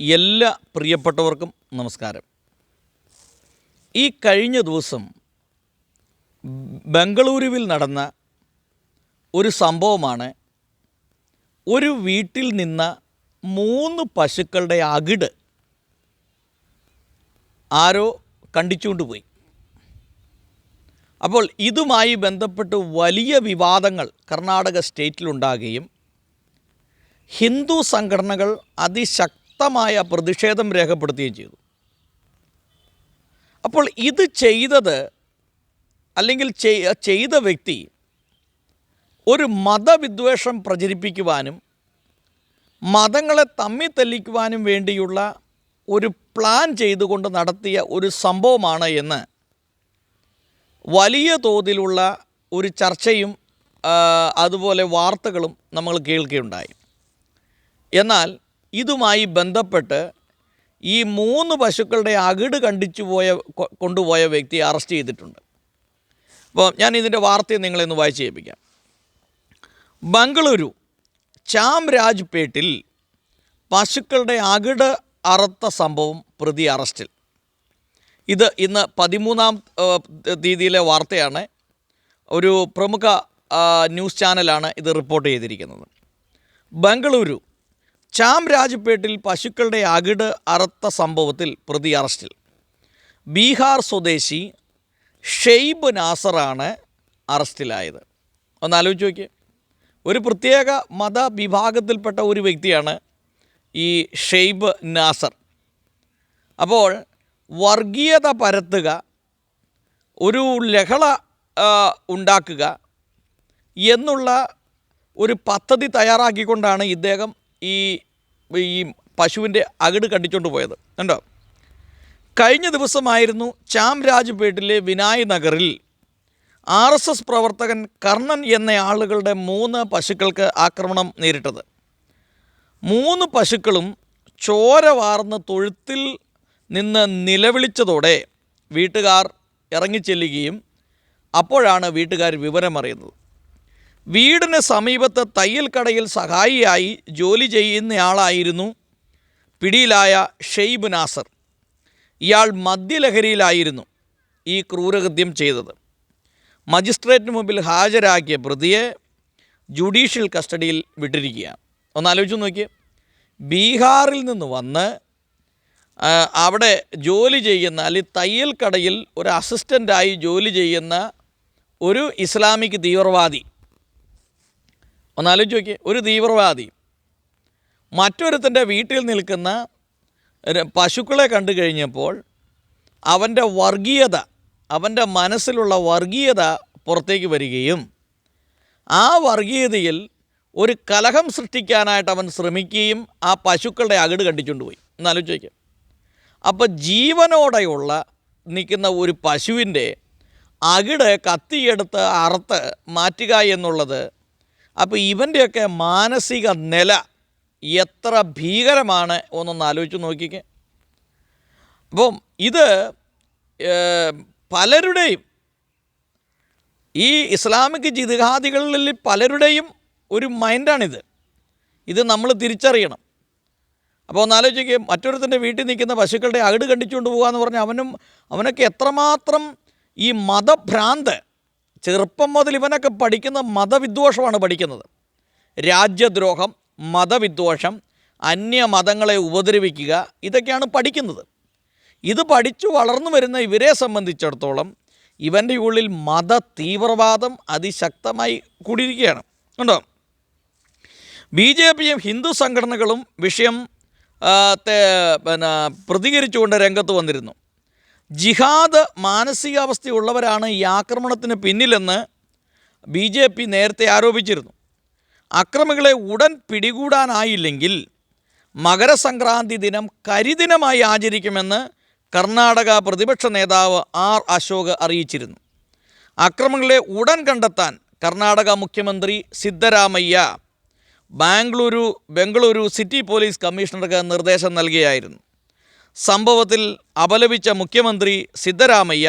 എല്ലാ പ്രിയപ്പെട്ടവർക്കും നമസ്കാരം. ഈ കഴിഞ്ഞ ദിവസം ബംഗളൂരുവിൽ നടന്ന ഒരു സംഭവമാണ് ഒരു വീട്ടിൽ നിന്ന മൂന്ന് പശുക്കളുടെ അകിട് ആരോ കണ്ടിച്ചുകൊണ്ട് പോയി. അപ്പോൾ ഇതുമായി ബന്ധപ്പെട്ട് വലിയ വിവാദങ്ങൾ കർണാടക സ്റ്റേറ്റിലുണ്ടാകുകയും ഹിന്ദു സംഘടനകൾ അതിശക്തമായ പ്രതിഷേധം രേഖപ്പെടുത്തുകയും ചെയ്തു. അപ്പോൾ ഇത് ചെയ്തത് അല്ലെങ്കിൽ ചെയ്ത വ്യക്തി ഒരു മതവിദ്വേഷം പ്രചരിപ്പിക്കുവാനും മതങ്ങളെ തമ്മി തെല്ലിക്കുവാനും വേണ്ടിയുള്ള ഒരു പ്ലാൻ ചെയ്തുകൊണ്ട് നടത്തിയ ഒരു സംഭവമാണ് എന്ന് വലിയ തോതിലുള്ള ഒരു ചർച്ചയും അതുപോലെ വാർത്തകളും നമ്മൾ കേൾക്കുകയുണ്ടായി. എന്നാൽ ഇതുമായി ബന്ധപ്പെട്ട് ഈ മൂന്ന് പശുക്കളുടെ അകിട് കണ്ടിച്ചു പോയ കൊണ്ടുപോയ വ്യക്തിയെ അറസ്റ്റ് ചെയ്തിട്ടുണ്ട്. അപ്പോൾ ഞാൻ ഇതിന്റെ വാർത്തയെ നിങ്ങളെ ഒന്ന് വായിച്ച് ചെയ്യിപ്പിക്കാം ബംഗളൂരു ചാംരാജ്പേട്ടിൽ പശുക്കളുടെ അകിട് അറുത്ത സംഭവം പ്രതി അറസ്റ്റിൽ. ഇത് ഇന്ന് പതിമൂന്നാം തീയതിയിലെ വാർത്തയാണ്. ഒരു പ്രമുഖ ന്യൂസ് ചാനലാണ് ഇത് റിപ്പോർട്ട് ചെയ്തിരിക്കുന്നത്. ബംഗളൂരു ചാംരാജ്പേട്ടിൽ പശുക്കളുടെ അകിട് അറുത്ത സംഭവത്തിൽ പ്രതി അറസ്റ്റിൽ. ബീഹാർ സ്വദേശി ഷെയ്ബ് നാസറാണ് അറസ്റ്റിലായത്. ഒന്ന് ആലോചിച്ച് നോക്കിയേ. ഒരു പ്രത്യേക മതവിഭാഗത്തിൽപ്പെട്ട ഒരു വ്യക്തിയാണ് ഈ ഷെയ്ബ് നാസർ. അപ്പോൾ വർഗീയത പരത്തുക ഒരു ലഹള ഉണ്ടാക്കുക എന്നുള്ള ഒരു പദ്ധതി തയ്യാറാക്കിക്കൊണ്ടാണ് ഇദ്ദേഹം ഈ ഈ പശുവിന്റെ അകിട് കണ്ടിച്ചുകൊണ്ട് പോയത്. കണ്ടോ? കഴിഞ്ഞ ദിവസമായിരുന്നു ചാംരാജ്പേട്ടിലെ വിനായ് നഗറിൽ ആർ എസ് എസ് പ്രവർത്തകൻ കർണൻ എന്ന ആളുകളുടെ മൂന്ന് പശുക്കൾക്ക് ആക്രമണം നേരിട്ടത്. മൂന്ന് പശുക്കളും ചോര വാർന്ന തൊഴുത്തിൽ നിന്ന് നിലവിളിച്ചതോടെ വീട്ടുകാർ ഇറങ്ങിച്ചെല്ലുകയും അപ്പോഴാണ് വീട്ടുകാർ വിവരമറിയുന്നത്. വീടിന് സമീപത്തെ തയ്യൽ കടയിൽ സഹായിയായി ജോലി ചെയ്യുന്നയാളായിരുന്നു പിടിയിലായ ഷെയ്ബ് നാസർ. ഇയാൾ മദ്യലഹരിയിലായിരുന്നു ഈ ക്രൂരകൃത്യം ചെയ്തത്. മജിസ്ട്രേറ്റിന് മുമ്പിൽ ഹാജരാക്കിയ പ്രതിയെ ജുഡീഷ്യൽ കസ്റ്റഡിയിൽ വിട്ടിരിക്കുകയാണ് ഒന്ന് ആലോചിച്ച് നോക്കിയേ. ബീഹാറിൽ നിന്ന് വന്ന് അവിടെ ജോലി ചെയ്യുന്ന അല്ലെങ്കിൽ തയ്യൽ കടയിൽ ഒരു അസിസ്റ്റന്റായി ജോലി ചെയ്യുന്ന ഒരു ഇസ്ലാമിക് തീവ്രവാദി ഒന്നാലോചിച്ച് നോക്കി ഒരു തീവ്രവാദി മറ്റൊരുത്തന്റെ വീട്ടിൽ നിൽക്കുന്ന പശുക്കളെ കണ്ടു കഴിഞ്ഞപ്പോൾ അവന്റെ വർഗീയത അവന്റെ മനസ്സിലുള്ള വർഗീയത പുറത്തേക്ക് വരികയും ആ വർഗീയതയിൽ ഒരു കലഹം സൃഷ്ടിക്കാനായിട്ട് അവൻ ശ്രമിക്കുകയും ആ പശുക്കളുടെ അകട് കണ്ടിച്ചുകൊണ്ട് പോയി. എന്നാലോചിച്ച് വയ്ക്കുക അപ്പോൾ ജീവനോടെയുള്ള നിൽക്കുന്ന ഒരു പശുവിന്റെ അകിട് കത്തിയെടുത്ത് അറുത്ത് മാറ്റുക എന്നുള്ളത് അപ്പോൾ ഇവന്റെയൊക്കെ മാനസിക നില എത്ര ഭീകരമാണ് ഒന്നൊന്ന് ആലോചിച്ച് നോക്കിക്കേ. അപ്പം ഇത് പലരുടെയും ഈ ഇസ്ലാമിക് ജിതിഹാദികളിൽ പലരുടെയും ഒരു മൈൻഡാണിത്. ഇത് നമ്മൾ തിരിച്ചറിയണം. അപ്പോൾ ഒന്ന് ആലോചിക്കുക മറ്റൊരുത്തന്റെ വീട്ടിൽ നിൽക്കുന്ന പശുക്കളുടെ അകിട് കണ്ടിച്ചുകൊണ്ട് പോകുക എന്ന് പറഞ്ഞാൽ അവനും അവനൊക്കെ എത്രമാത്രം ഈ മതഭ്രാന്ത് ചെറുപ്പം മുതൽ ഇവനൊക്കെ പഠിക്കുന്ന മതവിദ്വേഷമാണ് പഠിക്കുന്നത്. രാജ്യദ്രോഹം മതവിദ്വേഷം അന്യമതങ്ങളെ ഉപദ്രവിക്കുക ഇതൊക്കെയാണ് പഠിക്കുന്നത്. ഇത് പഠിച്ചു വളർന്നു വരുന്ന ഇവരെ സംബന്ധിച്ചിടത്തോളം ഇവന്റെ ഉള്ളിൽ മത തീവ്രവാദം അതിശക്തമായി കൂടിയിരിക്കുകയാണ്. ഉണ്ടോ ബി ജെ പിയും ഹിന്ദു സംഘടനകളും വിഷയം പിന്നെ പ്രതികരിച്ചുകൊണ്ട് രംഗത്ത് വന്നിരുന്നു. ജിഹാദ് മാനസികാവസ്ഥയുള്ളവരാണ് ഈ ആക്രമണത്തിന് പിന്നിലെന്ന് ബി ജെ പി നേരത്തെ ആരോപിച്ചിരുന്നു. അക്രമികളെ ഉടൻ പിടികൂടാനായില്ലെങ്കിൽ മകരസംക്രാന്തി ദിനം കരിദിനമായി ആചരിക്കുമെന്ന് കർണാടക പ്രതിപക്ഷ നേതാവ് ആർ അശോക് അറിയിച്ചിരുന്നു. അക്രമങ്ങളെ ഉടൻ കണ്ടെത്താൻ കർണാടക മുഖ്യമന്ത്രി സിദ്ധരാമയ്യ ബാംഗ്ലൂരു ബംഗളൂരു സിറ്റി പോലീസ് കമ്മീഷണർക്ക് നിർദ്ദേശം നൽകിയായിരുന്നു. സംഭവത്തിൽ അപലപിച്ച മുഖ്യമന്ത്രി സിദ്ധരാമയ്യ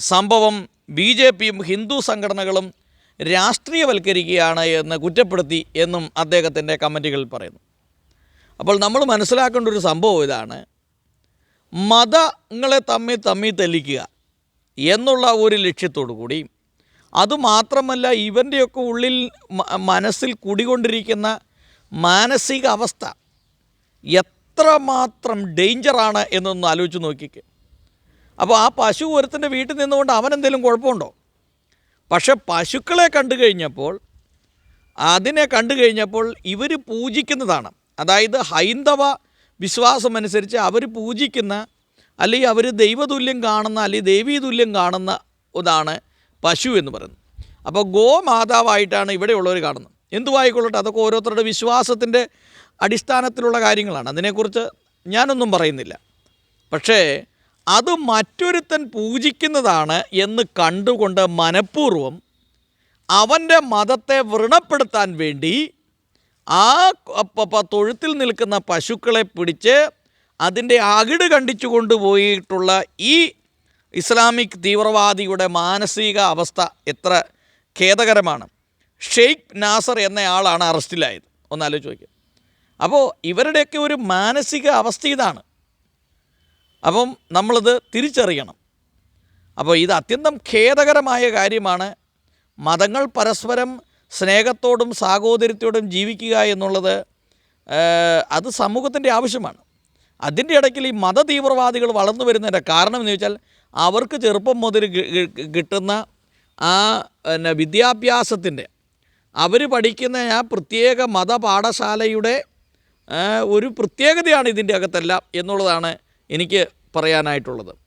സംഭവം ബി ജെ പിയും ഹിന്ദു സംഘടനകളും രാഷ്ട്രീയവൽക്കരിക്കുകയാണ് എന്ന് കുറ്റപ്പെടുത്തി എന്നും അദ്ദേഹത്തിന്റെ കമന്റുകളിൽ പറയുന്നു. അപ്പോൾ നമ്മൾ മനസ്സിലാക്കേണ്ട ഒരു സംഭവം ഇതാണ്. മതങ്ങളെ തമ്മിൽ തമ്മിൽ തെല്ലിക്കുക എന്നുള്ള ഒരു ലക്ഷ്യത്തോടു കൂടി അതുമാത്രമല്ല ഇവന്റെയൊക്കെ ഉള്ളിൽ മനസ്സിൽ കുടികൊണ്ടിരിക്കുന്ന മാനസിക അവസ്ഥ എത്രമാത്രം ഡേഞ്ചറാണ് എന്നൊന്ന് ആലോചിച്ച് നോക്കിക്കേ. അപ്പോൾ ആ പശു ഒരുത്തിന്റെ വീട്ടിൽ നിന്നുകൊണ്ട് അവനെന്തെങ്കിലും കുഴപ്പമുണ്ടോ? പക്ഷെ പശുക്കളെ കണ്ടു കഴിഞ്ഞപ്പോൾ അതിനെ കണ്ടു കഴിഞ്ഞപ്പോൾ ഇവർ പൂജിക്കുന്നതാണ്. അതായത് ഹൈന്ദവ വിശ്വാസം അനുസരിച്ച് അവർ പൂജിക്കുന്ന അല്ലെങ്കിൽ അവർ ദൈവതുല്യം കാണുന്ന അല്ലെങ്കിൽ ദേവീതുല്യം കാണുന്ന ഇതാണ് പശു എന്ന് പറയുന്നത്. അപ്പോൾ ഗോമാതാവായിട്ടാണ് ഇവിടെയുള്ളവർ കാണുന്നത്. എന്തുവായിക്കൊള്ളട്ടെ? അതൊക്കെ ഓരോരുത്തരുടെ വിശ്വാസത്തിന്റെ അടിസ്ഥാനത്തിലുള്ള കാര്യങ്ങളാണ്. അതിനെക്കുറിച്ച് ഞാനൊന്നും പറയുന്നില്ല. പക്ഷേ അത് മറ്റൊരുത്തൻ പൂജിക്കുന്നതാണ് എന്ന് കണ്ടുകൊണ്ട് മനഃപൂർവം അവന്റെ മതത്തെ വ്രണപ്പെടുത്താൻ വേണ്ടി ആ തൊഴുത്തിൽ നിൽക്കുന്ന പശുക്കളെ പിടിച്ച് അതിന്റെ അകിട് കണ്ടിച്ചു കൊണ്ടുപോയിട്ടുള്ള ഈ ഇസ്ലാമിക് തീവ്രവാദിയുടെ മാനസിക അവസ്ഥ എത്ര ഖേദകരമാണ്. ഷെയ്ഖ് നാസർ എന്നയാളാണ് അറസ്റ്റിലായത്. ഒന്നാലോചിച്ച് നോക്കിയത് അപ്പോൾ ഇവരുടെയൊക്കെ ഒരു മാനസിക അവസ്ഥ ഇതാണ്. അപ്പം നമ്മളത് തിരിച്ചറിയണം. അപ്പോൾ ഇത് അത്യന്തം ഖേദകരമായ കാര്യമാണ്. മതങ്ങൾ പരസ്പരം സ്നേഹത്തോടും സാഹോദര്യത്തോടും ജീവിക്കുക എന്നുള്ളത് അത് സമൂഹത്തിന്റെ ആവശ്യമാണ്. അതിന്റെ ഇടയ്ക്കിൽ ഈ മത തീവ്രവാദികൾ വളർന്നു വരുന്നതിന്റെ കാരണം എന്ന് ചോദിച്ചാൽ അവർക്ക് ചെറുപ്പം മുതൽ കിട്ടുന്ന ആ പിന്നെ വിദ്യാഭ്യാസത്തിന്റെ അവർ പഠിക്കുന്ന ആ പ്രത്യേക മതപാഠശാലയുടെ ഒരു പ്രത്യേകതയാണ് ഇതിന്റെ അകത്തെല്ലാം എന്നുള്ളതാണ് എനിക്ക് പറയാനായിട്ടുള്ളത്.